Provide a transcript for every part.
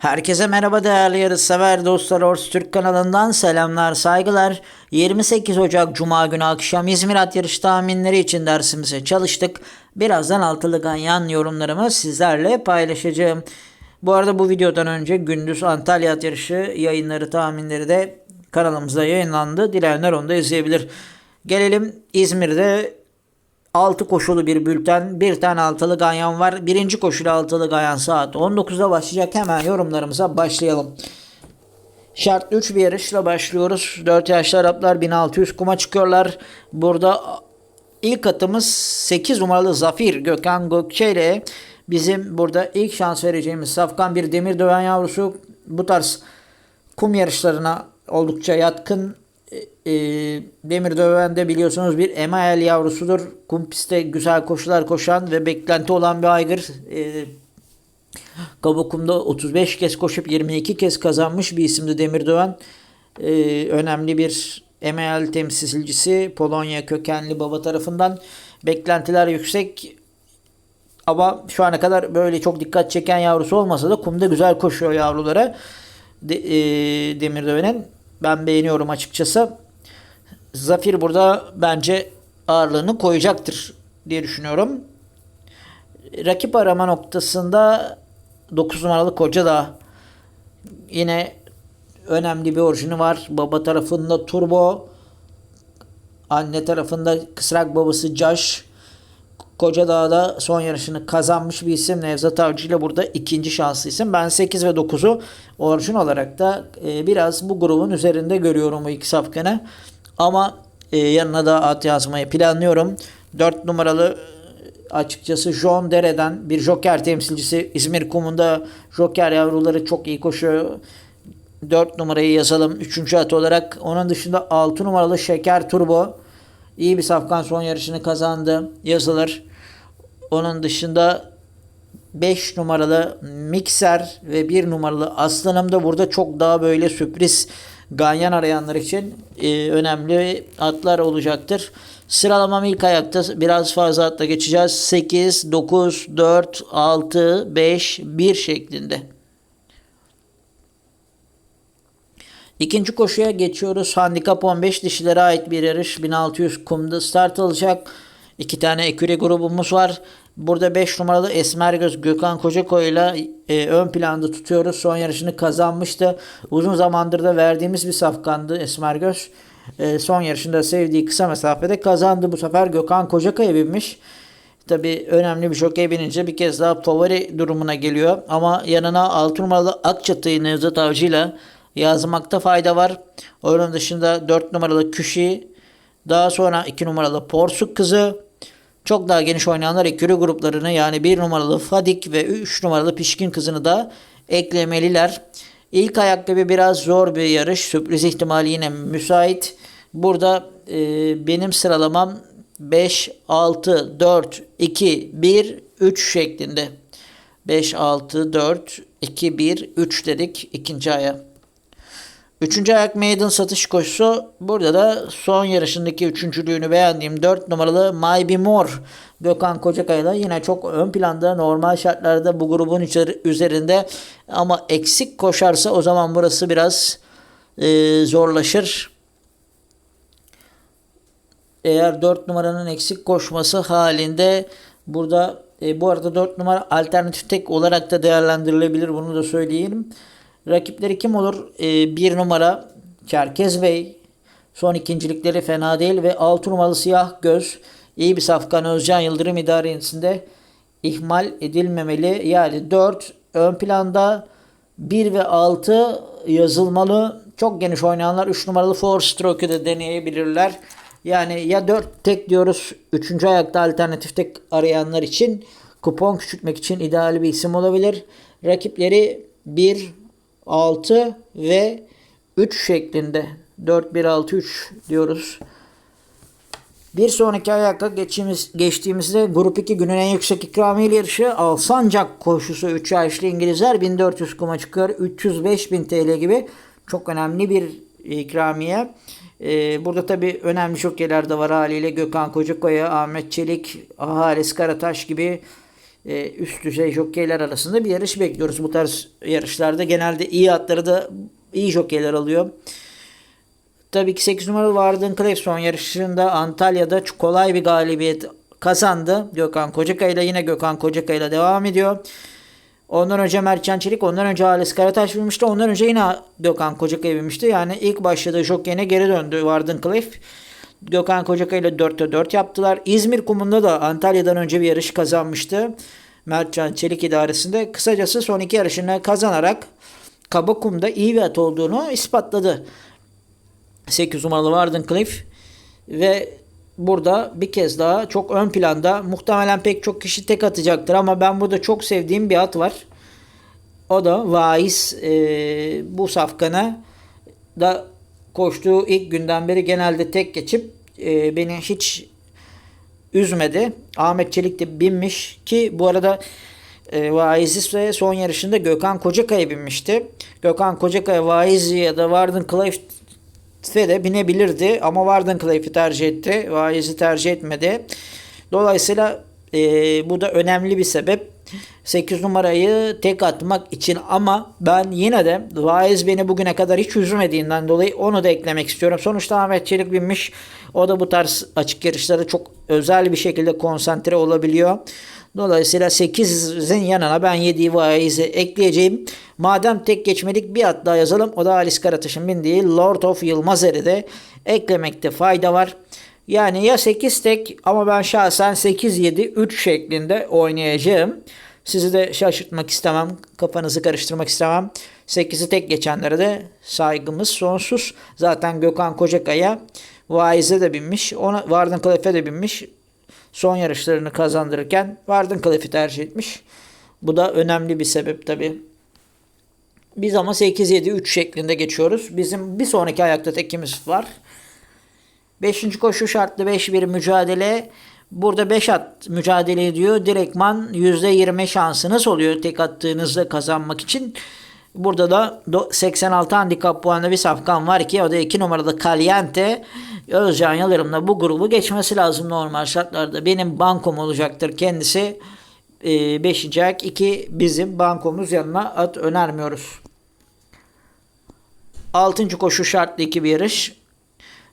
Herkese merhaba değerli yarışsever dostlar Ors Türk kanalından selamlar saygılar. 28 Ocak Cuma günü akşam İzmir at yarış tahminleri için dersimize çalıştık. Birazdan altılı ganyan yorumlarımı sizlerle paylaşacağım. Bu arada bu videodan önce gündüz Antalya at yarışı yayınları tahminleri de kanalımızda yayınlandı. Dileyenler onu da izleyebilir. Gelelim İzmir'de 6 koşulu bir bülten. Bir tane altılı ganyan var. Birinci koşulu altılı ganyan saat 19'da başlayacak. Hemen yorumlarımıza başlayalım. Şart 3 bir yarışla başlıyoruz. 4 yaşlı Araplar 1600 kuma çıkıyorlar. Burada ilk atımız 8 numaralı Zafir Gökhan Gökçe ile bizim burada ilk şans vereceğimiz safkan bir demir döven yavrusu. Bu tarz kum yarışlarına oldukça yatkın e, Demir Döven'de biliyorsunuz bir emael yavrusudur. Kum pistte güzel koşular koşan ve beklenti olan bir aygır. E, Kabokum'da 35 kez koşup 22 kez kazanmış bir isimdi Demir Döven. E, önemli bir emael temsilcisi Polonya kökenli baba tarafından. Beklentiler yüksek ama şu ana kadar böyle çok dikkat çeken yavrusu olmasa da kumda güzel koşuyor yavrulara. De, e, Demir Döven'in. Ben beğeniyorum açıkçası. Zafir burada bence ağırlığını koyacaktır diye düşünüyorum. Rakip arama noktasında 9 numaralı Koca da yine önemli bir orijini var. Baba tarafında Turbo, anne tarafında kısrak babası Caş. Koca Dağ'da son yarışını kazanmış bir isim. Nevzat Avcı ile burada ikinci şanslı isim. Ben 8 ve 9'u orijin olarak da e, biraz bu grubun üzerinde görüyorum bu iki safkanı. Ama e, yanına da at yazmayı planlıyorum. 4 numaralı e, açıkçası John Dere'den bir Joker temsilcisi. İzmir Kumunda Joker yavruları çok iyi koşuyor. 4 numarayı yazalım 3. at olarak. Onun dışında 6 numaralı Şeker Turbo. İyi bir safkan son yarışını kazandı. Yazılır. Onun dışında 5 numaralı Mikser ve 1 numaralı Aslanım da burada çok daha böyle sürpriz ganyan arayanlar için e, önemli atlar olacaktır. Sıralamam ilk ayakta biraz fazla atla geçeceğiz. 8, 9, 4, 6, 5, 1 şeklinde. İkinci koşuya geçiyoruz. Handikap 15 dişilere ait bir yarış. 1600 kumda start alacak. İki tane eküre grubumuz var. Burada 5 numaralı Esmergöz Gökhan Kocakoy ile e, ön planda tutuyoruz. Son yarışını kazanmıştı. Uzun zamandır da verdiğimiz bir safkandı Esmergöz. E, son yarışında sevdiği kısa mesafede kazandı. Bu sefer Gökhan Kocakaya binmiş. Tabi önemli bir şokey binince bir kez daha favori durumuna geliyor. Ama yanına 6 numaralı Akçatı'yı Nevzat Avcı ile yazmakta fayda var. Onun dışında 4 numaralı Küşi, daha sonra 2 numaralı Porsuk kızı, çok daha geniş oynayanlar ekürü gruplarını yani 1 numaralı Fadik ve 3 numaralı Pişkin kızını da eklemeliler. İlk ayakkabı biraz zor bir yarış. Sürpriz ihtimali yine müsait. Burada e, benim sıralamam 5, 6, 4, 2, 1, 3 şeklinde. 5, 6, 4, 2, 1, 3 dedik ikinci aya. Üçüncü ayak maiden satış koşusu. Burada da son yarışındaki üçüncülüğünü beğendiğim 4 numaralı My Be More Gökhan Kocakay'la yine çok ön planda normal şartlarda bu grubun üzerinde ama eksik koşarsa o zaman burası biraz e, zorlaşır. Eğer 4 numaranın eksik koşması halinde burada e, bu arada 4 numara alternatif tek olarak da değerlendirilebilir bunu da söyleyeyim. Rakipleri kim olur? Ee, bir numara Çerkez Bey. Son ikincilikleri fena değil ve 6 numaralı Siyah Göz. iyi bir safkan Özcan Yıldırım idaresinde ihmal edilmemeli. Yani 4 ön planda 1 ve 6 yazılmalı. Çok geniş oynayanlar 3 numaralı Four Stroke'ü de deneyebilirler. Yani ya 4 tek diyoruz 3. ayakta alternatif tek arayanlar için kupon küçültmek için ideal bir isim olabilir. Rakipleri 1, 6 ve 3 şeklinde 4 1 6 3 diyoruz. Bir sonraki ayakta geçtiğimiz, geçtiğimizde Grup 2 günün en yüksek ikramiye yarışı Alsancak koşusu 3 yaşlı İngilizler 1400 kuma çıkıyor. 305 bin TL gibi çok önemli bir ikramiye. Ee, burada tabi önemli şokyeler de var haliyle Gökhan Kocakoya, Ahmet Çelik, Halis Karataş gibi e, üst düzey jokeyler arasında bir yarış bekliyoruz. Bu tarz yarışlarda genelde iyi atları da iyi jokeyler alıyor. Tabii ki 8 numaralı Vardın Cliff son yarışında Antalya'da kolay bir galibiyet kazandı. Gökhan Kocakay ile yine Gökhan Kocakay ile devam ediyor. Ondan önce Mertcan Çelik, ondan önce Halis Karataş binmişti. Ondan önce yine Gökhan Kocakay binmişti. Yani ilk başladığı jokeyine geri döndü Vardın Cliff. Gökhan Kocakay ile 4'te 4 yaptılar. İzmir kumunda da Antalya'dan önce bir yarış kazanmıştı. Mertcan Çelik idaresinde. Kısacası son iki yarışını kazanarak Kaba kumda iyi bir at olduğunu ispatladı. 8 numaralı Warden Cliff ve burada bir kez daha çok ön planda muhtemelen pek çok kişi tek atacaktır ama ben burada çok sevdiğim bir at var. O da Vaiz e, bu safkana da koştuğu ilk günden beri genelde tek geçip e, beni hiç üzmedi. Ahmet Çelik de binmiş ki bu arada e, Vaiziz ve son yarışında Gökhan Kocakaya binmişti. Gökhan Kocakaya Vaizi ya da Warden Cliff'e de binebilirdi ama Warden Cliff'i tercih etti. Vaiz'i tercih etmedi. Dolayısıyla e, bu da önemli bir sebep. 8 numarayı tek atmak için ama ben yine de Vaiz beni bugüne kadar hiç üzmediğinden dolayı onu da eklemek istiyorum. Sonuçta Ahmet Çelik binmiş. O da bu tarz açık yarışlara çok özel bir şekilde konsantre olabiliyor. Dolayısıyla 8'in yanına ben 7'yi Vaiz'i ekleyeceğim. Madem tek geçmedik bir at daha yazalım. O da Halis Karataş'ın bindiği Lord of Yılmazer'i de eklemekte fayda var. Yani ya 8 tek ama ben şahsen 8-7-3 şeklinde oynayacağım. Sizi de şaşırtmak istemem. Kafanızı karıştırmak istemem. 8'i tek geçenlere de saygımız sonsuz. Zaten Gökhan Kocakaya Vaiz'e de binmiş. Ona Warden Cliff'e de binmiş. Son yarışlarını kazandırırken Warden Cliff'i tercih etmiş. Bu da önemli bir sebep tabi. Biz ama 8-7-3 şeklinde geçiyoruz. Bizim bir sonraki ayakta tekimiz var. Beşinci koşu şartlı 5 bir mücadele. Burada 5 at mücadele ediyor. Direktman %20 şansınız oluyor tek attığınızda kazanmak için. Burada da 86 handikap puanlı bir safkan var ki o da 2 numaralı Caliente. Özcan Yalırım'la bu grubu geçmesi lazım normal şartlarda. Benim bankom olacaktır kendisi. 5. E, ayak 2 bizim bankomuz yanına at önermiyoruz. 6. koşu şartlı 2 bir yarış.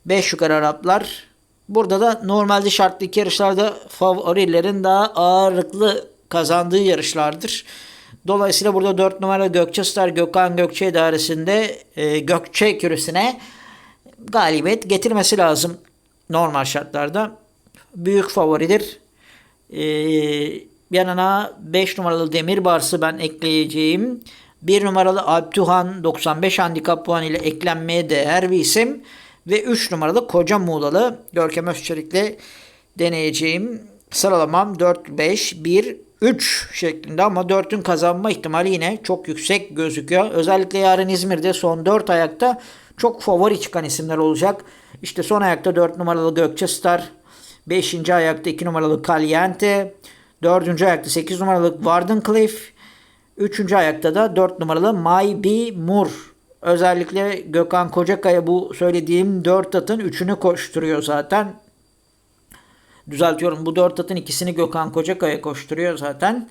5 yukarı Araplar. Burada da normalde şartlı iki yarışlarda favorilerin daha ağırlıklı kazandığı yarışlardır. Dolayısıyla burada 4 numara Gökçe Star Gökhan Gökçe idaresinde e, Gökçe kürüsüne galibiyet getirmesi lazım normal şartlarda. Büyük favoridir. E, yanına 5 numaralı Demir Bars'ı ben ekleyeceğim. 1 numaralı Alptuhan 95 handikap puan ile eklenmeye değer bir isim. Ve 3 numaralı Koca Muğlalı Görkem Özçelik'le deneyeceğim. Sıralamam 4, 5, 1, 3 şeklinde ama 4'ün kazanma ihtimali yine çok yüksek gözüküyor. Özellikle yarın İzmir'de son 4 ayakta çok favori çıkan isimler olacak. İşte son ayakta 4 numaralı Gökçe Star, 5. ayakta 2 numaralı Caliente, 4. ayakta 8 numaralı Warden Cliff, 3. ayakta da 4 numaralı My Be Moore Özellikle Gökhan Kocakaya bu söylediğim 4 atın 3'ünü koşturuyor zaten. Düzeltiyorum bu 4 atın ikisini Gökhan Kocakaya koşturuyor zaten.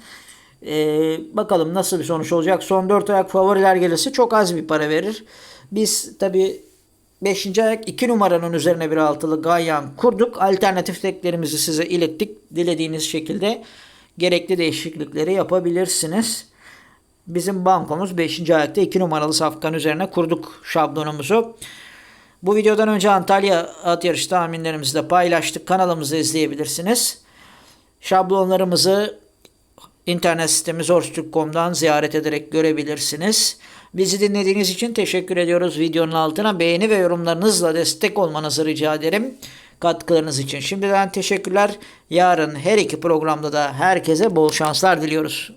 Ee, bakalım nasıl bir sonuç olacak. Son 4 ayak favoriler gelirse çok az bir para verir. Biz tabi 5. ayak 2 numaranın üzerine bir altılı Ganyan kurduk. Alternatif teklerimizi size ilettik. Dilediğiniz şekilde gerekli değişiklikleri yapabilirsiniz. Bizim bankomuz 5. ayakta 2 numaralı safkan üzerine kurduk şablonumuzu. Bu videodan önce Antalya at yarışı tahminlerimizi de paylaştık. Kanalımızı izleyebilirsiniz. Şablonlarımızı internet sitemiz orstürk.com'dan ziyaret ederek görebilirsiniz. Bizi dinlediğiniz için teşekkür ediyoruz. Videonun altına beğeni ve yorumlarınızla destek olmanızı rica ederim. Katkılarınız için şimdiden teşekkürler. Yarın her iki programda da herkese bol şanslar diliyoruz.